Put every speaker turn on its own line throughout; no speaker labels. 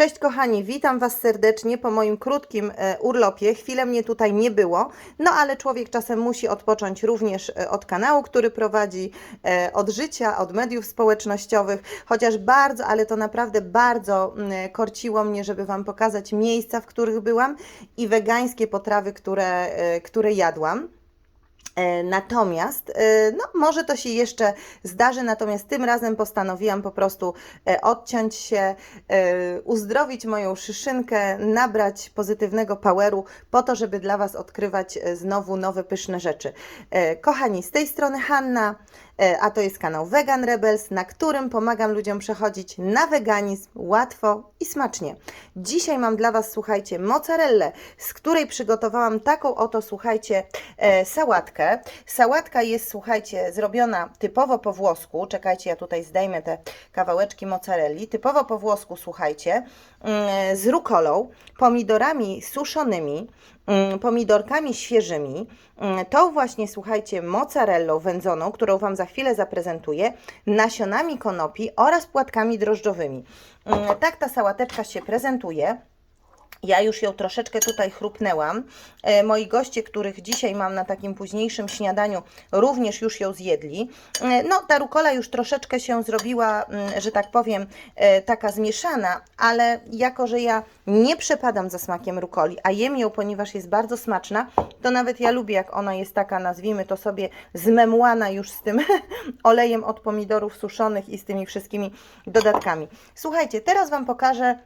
Cześć kochani, witam Was serdecznie po moim krótkim e, urlopie. Chwilę mnie tutaj nie było, no ale człowiek czasem musi odpocząć również e, od kanału, który prowadzi, e, od życia, od mediów społecznościowych, chociaż bardzo, ale to naprawdę bardzo mm, korciło mnie, żeby Wam pokazać miejsca, w których byłam i wegańskie potrawy, które, które jadłam. E, Natomiast, e, no może to się jeszcze zdarzy, natomiast tym razem postanowiłam po prostu e, odciąć się, uzdrowić moją szyszynkę, nabrać pozytywnego poweru po to, żeby dla Was odkrywać znowu nowe pyszne rzeczy. Kochani, z tej strony Hanna, a to jest kanał Vegan Rebels, na którym pomagam ludziom przechodzić na weganizm łatwo i smacznie. Dzisiaj mam dla Was, słuchajcie, mozzarellę, z której przygotowałam taką oto, słuchajcie, e, sałatkę. Sałatka jest, słuchajcie, zrobiona typowo po włosku. Czekajcie, ja tutaj zdejmę te kawałeczki mozzarelli. Typowo po włosku, słuchajcie, mm, z rukolą, pomidorami suszonymi, pomidorkami świeżymi, mm, tą właśnie, słuchajcie, mozzarellą wędzoną, którą Wam za chwilę zaprezentuję, nasionami konopi oraz płatkami drożdżowymi. Mm, Tak ta sałateczka się prezentuje. Ja już ją troszeczkę tutaj chrupnęłam. E, moi goście, których dzisiaj mam na takim późniejszym śniadaniu, również już ją zjedli. E, no, ta rukola już troszeczkę się zrobiła, mm, że tak powiem, e, taka zmieszana, ale jako, że ja nie przepadam za smakiem rukoli, a jem ją, ponieważ jest bardzo smaczna, to nawet ja lubię, jak ona jest taka, nazwijmy to sobie, zmemłana już z tym olejem od pomidorów suszonych i z tymi wszystkimi dodatkami. Słuchajcie, teraz Wam pokażę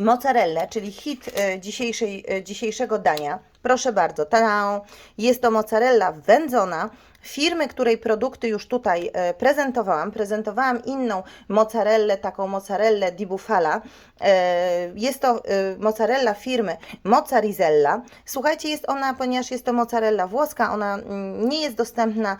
mozzarellę, czyli hit e, dzisiejszej, e, dzisiejszego dania. Proszę bardzo, ta, jest to mozzarella wędzona firmy, której produkty już tutaj e, prezentowałam. Prezentowałam inną mozzarellę, taką mozzarellę di Bufala. E, Jest to e, mozzarella firmy Mozzarizella. Słuchajcie, jest ona, ponieważ jest to mozzarella włoska, ona mm, nie jest dostępna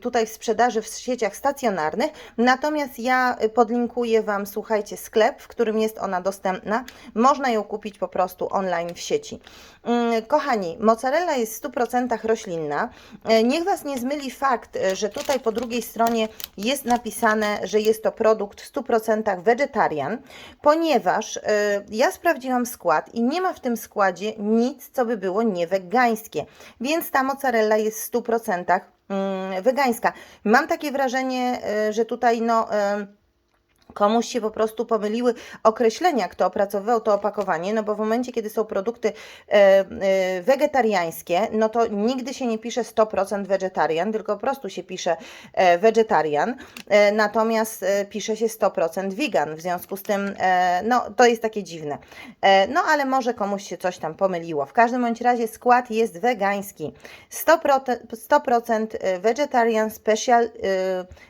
tutaj w sprzedaży w sieciach stacjonarnych, natomiast ja podlinkuję Wam, słuchajcie, sklep, w którym jest ona dostępna. Można ją kupić po prostu online w sieci. Mm, Kochani, mozzarella jest w 100% roślinna. Niech Was nie zmyli fakt, e, że tutaj po drugiej stronie jest napisane, że jest to produkt w 100% vegetarian, ponieważ e, ja sprawdziłam skład i nie ma w tym składzie nic, co by było niewegańskie, więc ta mozzarella jest w 100% mm, wegańska. Mam takie wrażenie, e, że tutaj no... komuś się po prostu pomyliły określenia, kto opracowywał to opakowanie, no bo w momencie, kiedy są produkty e, e, wegetariańskie, no to nigdy się nie pisze 100% vegetarian, tylko po prostu się pisze vegetarian, e, natomiast pisze się 100% vegan, w związku z tym, no to jest takie dziwne. No ale może komuś się coś tam pomyliło. W każdym bądź razie skład jest wegański. 100%, 100% vegetarian special,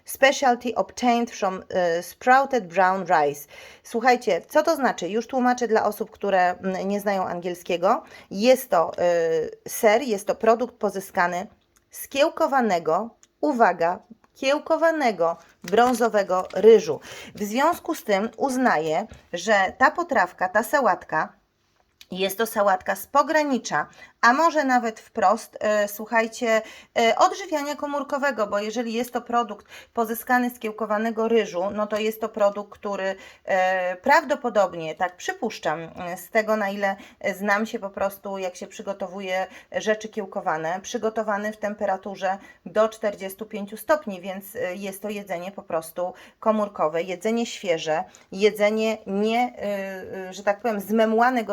specialty obtained from e, sprouted brown rice. Słuchajcie, co to znaczy? Już tłumaczę dla osób, które mm, nie znają angielskiego. Jest to e, ser, jest to produkt pozyskany z kiełkowanego, uwaga, kiełkowanego brązowego ryżu. W związku z tym uznaję, że ta potrawka, ta sałatka jest to sałatka z pogranicza, a może nawet wprost, e, słuchajcie, e, odżywiania komórkowego, bo jeżeli jest to produkt pozyskany z kiełkowanego ryżu, no to jest to produkt, który e, prawdopodobnie, tak przypuszczam, z tego na ile znam się po prostu, jak się przygotowuje rzeczy kiełkowane, przygotowany w temperaturze do 45 stopni, więc e, jest to jedzenie po prostu komórkowe, jedzenie świeże, jedzenie nie, e, e, że tak powiem, zmemłane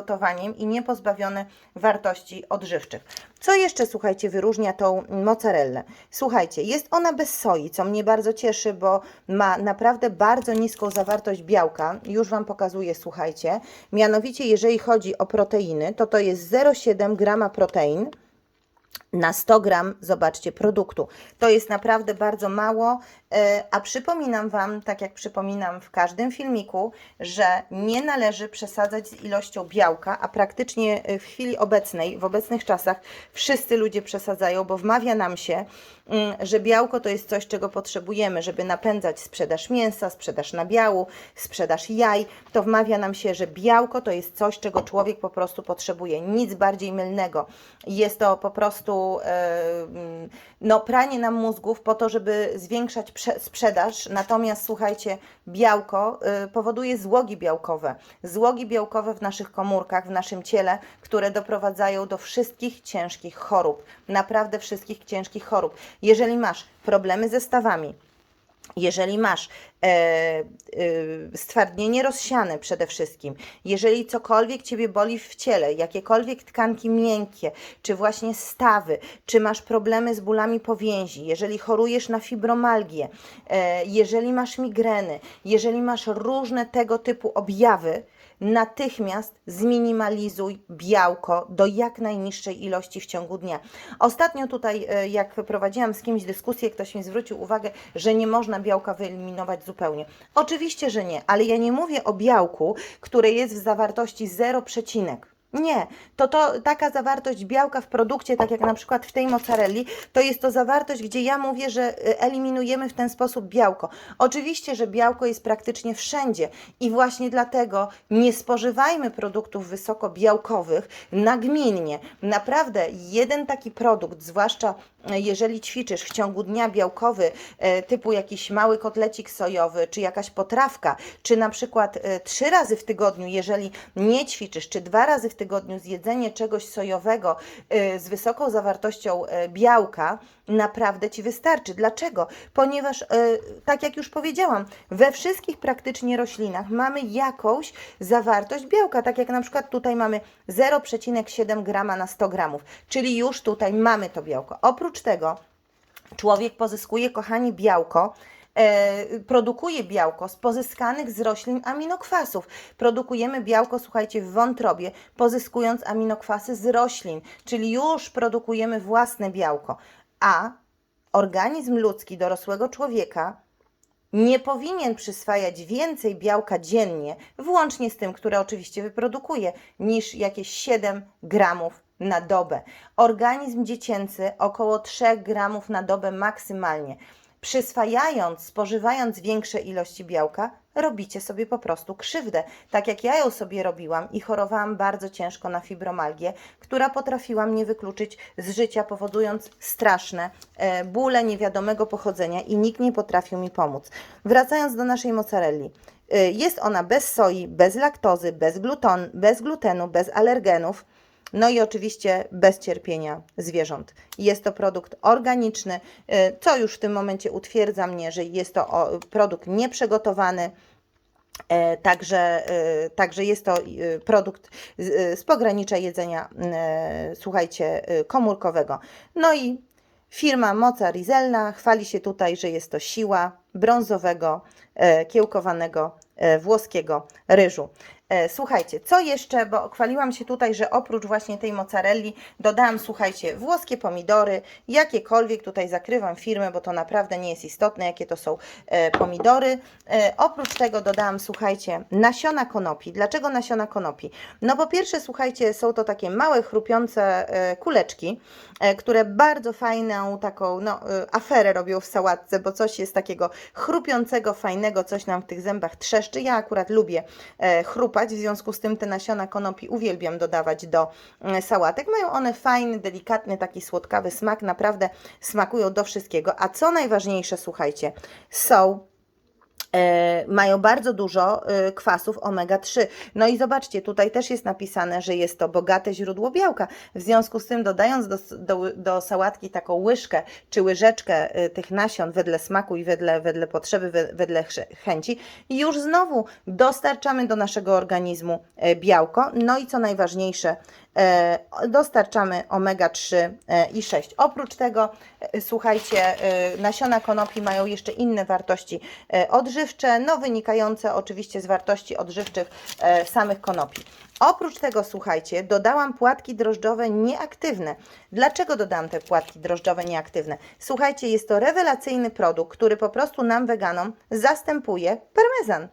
gotowaniem i nie pozbawione wartości odżywczych. Co jeszcze, słuchajcie, wyróżnia tą mozzarellę? Słuchajcie, jest ona bez soi, co mnie bardzo cieszy, bo ma naprawdę bardzo niską zawartość białka. Już Wam pokazuję, słuchajcie. Mianowicie, jeżeli chodzi o proteiny, to to jest 0,7 grama protein na 100 gram, zobaczcie, produktu. To jest naprawdę bardzo mało, a przypominam Wam, tak jak przypominam w każdym filmiku, że nie należy przesadzać z ilością białka, a praktycznie e, w chwili obecnej, w obecnych czasach wszyscy ludzie przesadzają, bo wmawia nam się, mm, że białko to jest coś, czego potrzebujemy, żeby napędzać sprzedaż mięsa, sprzedaż nabiału, sprzedaż jaj, to wmawia nam się, że białko to jest coś, czego człowiek po prostu potrzebuje. Nic bardziej mylnego. Jest to po prostu e, mm, no, pranie nam mózgów po to, żeby zwiększać sprze- sprzedaż, natomiast słuchajcie, białko y, powoduje złogi białkowe. Złogi białkowe w naszych komórkach, w naszym ciele, które doprowadzają do wszystkich ciężkich chorób. Naprawdę wszystkich ciężkich chorób. Jeżeli masz problemy ze stawami, jeżeli masz e, e, stwardnienie rozsiane przede wszystkim, jeżeli cokolwiek Ciebie boli w ciele, jakiekolwiek tkanki miękkie, czy właśnie stawy, czy masz problemy z bólami powięzi, jeżeli chorujesz na fibromalgię, e, jeżeli masz migreny, jeżeli masz różne tego typu objawy, natychmiast zminimalizuj białko do jak najniższej ilości w ciągu dnia. Ostatnio tutaj, e, jak prowadziłam z kimś dyskusję, ktoś mi zwrócił uwagę, że nie można białka wyeliminować zupełnie. Oczywiście, że nie, ale ja nie mówię o białku, które jest w zawartości 0, przecinek. Nie, to, to taka zawartość białka w produkcie, tak jak na przykład w tej mozzarelli, to jest to zawartość, gdzie ja mówię, że y, eliminujemy w ten sposób białko. Oczywiście, że białko jest praktycznie wszędzie i właśnie dlatego nie spożywajmy produktów wysokobiałkowych nagminnie. Naprawdę jeden taki produkt, zwłaszcza jeżeli ćwiczysz w ciągu dnia białkowy, e, typu jakiś mały kotlecik sojowy, czy jakaś potrawka, czy na przykład e, trzy razy w tygodniu, jeżeli nie ćwiczysz, czy dwa razy w tygodniu zjedzenie czegoś sojowego e, z wysoką zawartością białka, naprawdę Ci wystarczy. Dlaczego? Ponieważ, e, tak jak już powiedziałam, we wszystkich praktycznie roślinach mamy jakąś zawartość białka, tak jak na przykład tutaj mamy 0,7 grama na 100 gramów, czyli już tutaj mamy to białko. Oprócz tego człowiek pozyskuje, kochani, białko, e, produkuje białko z pozyskanych z roślin aminokwasów. Produkujemy białko, słuchajcie, w wątrobie, pozyskując aminokwasy z roślin, czyli już produkujemy własne białko. A organizm ludzki dorosłego człowieka nie powinien przyswajać więcej białka dziennie, włącznie z tym, które oczywiście wyprodukuje, niż jakieś 7 gramów na dobę. Organizm dziecięcy około 3 gramów na dobę maksymalnie. Przyswajając, spożywając większe ilości białka, robicie sobie po prostu krzywdę. Tak jak ja ją sobie robiłam i chorowałam bardzo ciężko na fibromalgię, która potrafiła mnie wykluczyć z życia, powodując straszne e, bóle niewiadomego pochodzenia i nikt nie potrafił mi pomóc. Wracając do naszej mozzarelli. E, Jest ona bez soi, bez laktozy, bez, gluton, bez glutenu, bez alergenów. No i oczywiście bez cierpienia zwierząt. Jest to produkt organiczny, y, co już w tym momencie utwierdza mnie, że jest to produkt nieprzygotowany. E, Także, e, także jest to e, produkt z, pogranicza jedzenia, słuchajcie, komórkowego. No i firma Moca Rizelna chwali się tutaj, że jest to siła brązowego, e, kiełkowanego e, włoskiego ryżu. E, Słuchajcie, co jeszcze, bo chwaliłam się tutaj, że oprócz właśnie tej mozzarelli dodałam, słuchajcie, włoskie pomidory, jakiekolwiek, tutaj zakrywam firmę, bo to naprawdę nie jest istotne, jakie to są e, pomidory. E, oprócz tego dodałam, słuchajcie, nasiona konopi. Dlaczego nasiona konopi? No po pierwsze, słuchajcie, są to takie małe, chrupiące kuleczki, które bardzo fajną taką no, aferę robią w sałatce, bo coś jest takiego chrupiącego, fajnego, coś nam w tych zębach trzeszczy. Ja akurat lubię e, chrupać, w związku z tym te nasiona konopi uwielbiam dodawać do e, sałatek. Mają one fajny, delikatny, taki słodkawy smak, naprawdę smakują do wszystkiego. A co najważniejsze, słuchajcie, są mają bardzo dużo e, kwasów omega-3. No i zobaczcie, tutaj też jest napisane, że jest to bogate źródło białka. W związku z tym, dodając do, do, do sałatki taką łyżkę czy łyżeczkę e, tych nasion wedle smaku i wedle, wedle potrzeby, we- wedle chęci, już znowu dostarczamy do naszego organizmu e, białko. No i co najważniejsze, e, dostarczamy omega-3 e, i 6. Oprócz tego, e, słuchajcie, e, nasiona konopi mają jeszcze inne wartości e, odżywcze, no wynikające oczywiście z wartości odżywczych e, samych konopi. Oprócz tego, słuchajcie, dodałam płatki drożdżowe nieaktywne. Dlaczego dodałam te płatki drożdżowe nieaktywne? Słuchajcie, jest to rewelacyjny produkt, który po prostu nam, weganom, zastępuje parmezan.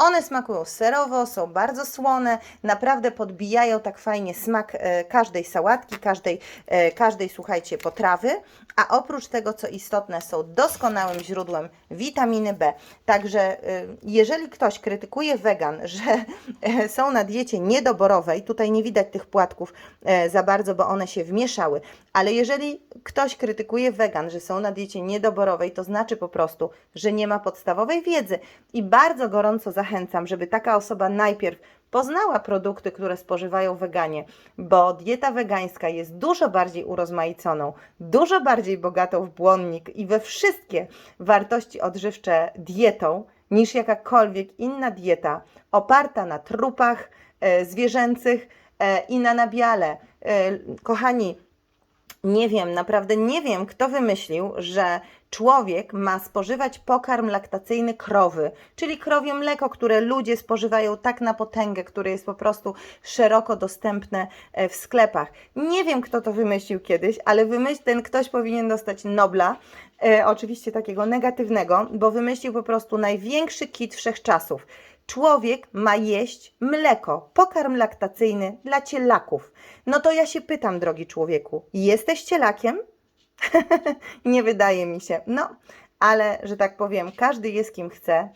One smakują serowo, są bardzo słone, naprawdę podbijają tak fajnie smak e, każdej sałatki, każdej, e, każdej, słuchajcie, potrawy. A oprócz tego, co istotne, są doskonałym źródłem witaminy B. Także e, jeżeli ktoś krytykuje wegan, że są na diecie niedoborowej, tutaj nie widać tych płatków za bardzo, bo one się wmieszały, ale jeżeli ktoś krytykuje wegan, że są na diecie niedoborowej, to znaczy po prostu, że nie ma podstawowej wiedzy. I bardzo gorąco zachęcam, żeby taka osoba najpierw poznała produkty, które spożywają weganie, bo dieta wegańska jest dużo bardziej urozmaiconą, dużo bardziej bogatą w błonnik i we wszystkie wartości odżywcze dietą niż jakakolwiek inna dieta oparta na trupach e, zwierzęcych e, i na nabiale. E, kochani, nie wiem, naprawdę nie wiem, kto wymyślił, że człowiek ma spożywać pokarm laktacyjny krowy, czyli krowie mleko, które ludzie spożywają tak na potęgę, które jest po prostu szeroko dostępne e, w sklepach. Nie wiem, kto to wymyślił kiedyś, ale wymyśl, ten ktoś powinien dostać Nobla, e, oczywiście takiego negatywnego, bo wymyślił po prostu największy kit wszechczasów. Człowiek ma jeść mleko, pokarm laktacyjny dla cielaków. No to ja się pytam, drogi człowieku, jesteś cielakiem? nie wydaje mi się. No, ale że tak powiem, każdy jest kim chce.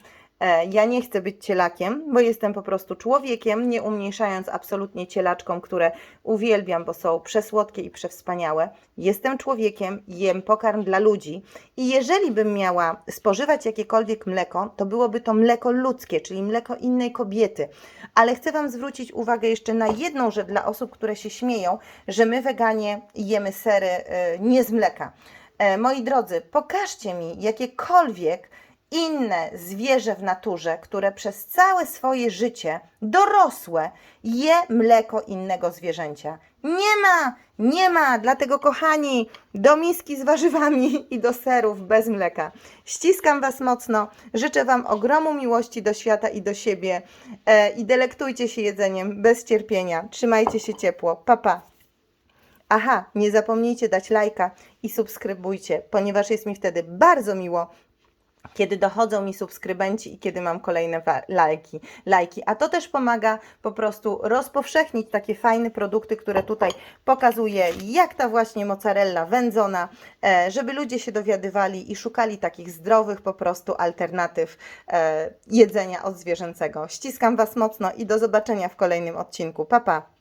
E, Ja nie chcę być cielakiem, bo jestem po prostu człowiekiem, nie umniejszając absolutnie cielaczkom, które uwielbiam, bo są przesłodkie i przewspaniałe. Jestem człowiekiem, jem pokarm dla ludzi i jeżeli bym miała spożywać jakiekolwiek mleko, to byłoby to mleko ludzkie, czyli mleko innej kobiety. Ale chcę Wam zwrócić uwagę jeszcze na jedną rzecz dla osób, które się śmieją, że my weganie jemy sery e, nie z mleka. E, Moi drodzy, pokażcie mi jakiekolwiek inne zwierzę w naturze, które przez całe swoje życie dorosłe je mleko innego zwierzęcia. Nie ma, nie ma, dlatego kochani, do miski z warzywami i do serów bez mleka. Ściskam Was mocno, życzę Wam ogromu miłości do świata i do siebie e, i delektujcie się jedzeniem bez cierpienia. Trzymajcie się ciepło. Pa, pa. Aha, nie zapomnijcie dać lajka i subskrybujcie, ponieważ jest mi wtedy bardzo miło, kiedy dochodzą mi subskrybenci i kiedy mam kolejne lajki, lajki. A to też pomaga po prostu rozpowszechnić takie fajne produkty, które tutaj pokazuję, jak ta właśnie mozzarella wędzona, e, żeby ludzie się dowiadywali i szukali takich zdrowych po prostu alternatyw e, jedzenia od zwierzęcego. Ściskam Was mocno i do zobaczenia w kolejnym odcinku. Pa, pa!